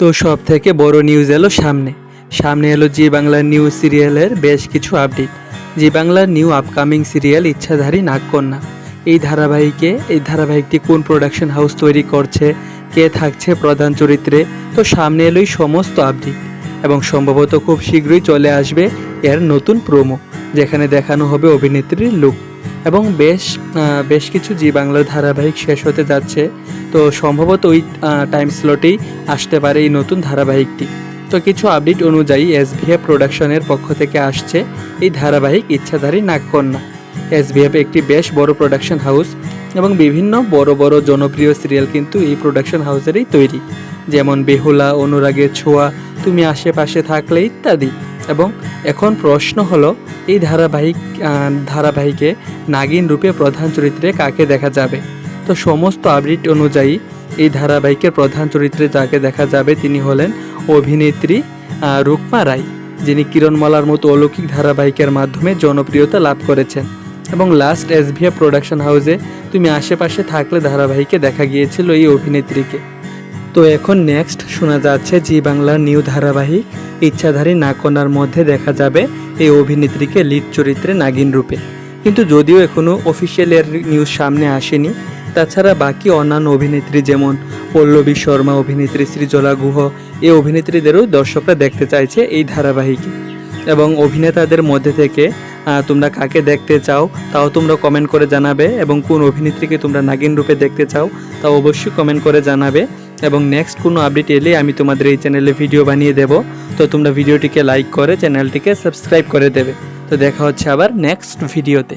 তো সব থেকে বড় নিউজ এলো সামনে। সামনে এলো জি বাংলার নিউ সিরিয়ালের বেশ কিছু আপডেট জি বাংলার new upcoming serial Ichhadhari Nagkanya. এই ধারাবাহিকে, এই ধারাবাহিকটি কোন প্রোডাকশন হাউস তৈরি করছে, কে থাকছে প্রধান চরিত্রে, তো সামনে এলোই সমস্ত আপডেট এবং সম্ভবত খুব শীঘ্রই চলে আসবে এর নতুন প্রোমো যেখানে দেখানো হবে অভিনেত্রীর লুক এবং বেশ বেশ কিছু জি বাংলার ধারাবাহিক শেষ হতে যাচ্ছে। তো সম্ভবত ওই টাইম স্লটেই আসতে পারে এই নতুন ধারাবাহিকটি। তো কিছু আপডেট অনুযায়ী এসভিএফ প্রোডাকশনের পক্ষ থেকে আসছে এই ধারাবাহিক ইচ্ছাধারী নাগকন্যা। এসভিএফ একটি বেশ বড় প্রোডাকশন হাউস এবং বিভিন্ন বড় বড় জনপ্রিয় সিরিয়াল কিন্তু এই প্রোডাকশন হাউসেরই তৈরি। যেমন বেহুলা, অনুরাগের ছোঁয়া, তুমি আশেপাশে থাকলে ইত্যাদি। এবং এখন প্রশ্ন হলো, এই ধারাবাহিক ধারাবাহিকে নাগিন রূপে প্রধান চরিত্রে কাকে দেখা যাবে? তো সমস্ত আপডেট অনুযায়ী এই ধারাবাহিকের প্রধান চরিত্রে যাকে দেখা যাবে তিনি হলেন অভিনেত্রী রুকমা রায়, যিনি কিরণমালার মতো অলৌকিক ধারাবাহিকের মাধ্যমে জনপ্রিয়তা লাভ করেছেন। এবং লাস্ট এসভিএফ প্রোডাকশন হাউসে তুমি আশেপাশে থাকলে ধারাবাহিকে দেখা গিয়েছিল এই অভিনেত্রীকে। তো এখন নেক্সট শোনা যাচ্ছে জি বাংলার নিউ ধারাবাহিক ইচ্ছাধারী নাকনার মধ্যে দেখা যাবে এই অভিনেত্রীকে লিড চরিত্রে নাগিন রূপে। কিন্তু যদিও এখনও অফিসিয়াল এর নিউজ সামনে আসেনি, তাছাড়া বাকি অন্যান্য অভিনেত্রী যেমন পল্লবী শর্মা, অভিনেত্রী সৃজলা গুহ এই অভিনেত্রীদেরও দর্শকরা দেখতে চাইছে এই ধারাবাহিকে। এবং অভিনেতাদের মধ্যে থেকে তোমরা কাকে দেখতে চাও, তাও তোমরা কমেন্ট করে জানাবে এবং কোন অভিনেত্রীকে তোমরা নাগিন রূপে দেখতে চাও, তাও অবশ্যই কমেন্ট করে জানাবে। এবং নেক্সট কোনো আপডেট এলে আমি তোমাদের এই চ্যানেলে ভিডিও বানিয়ে দেব। তো তোমরা ভিডিওটিকে লাইক করে চ্যানেলটিকে সাবস্ক্রাইব করে দেবে। তো দেখা হচ্ছে আবার নেক্সট ভিডিওতে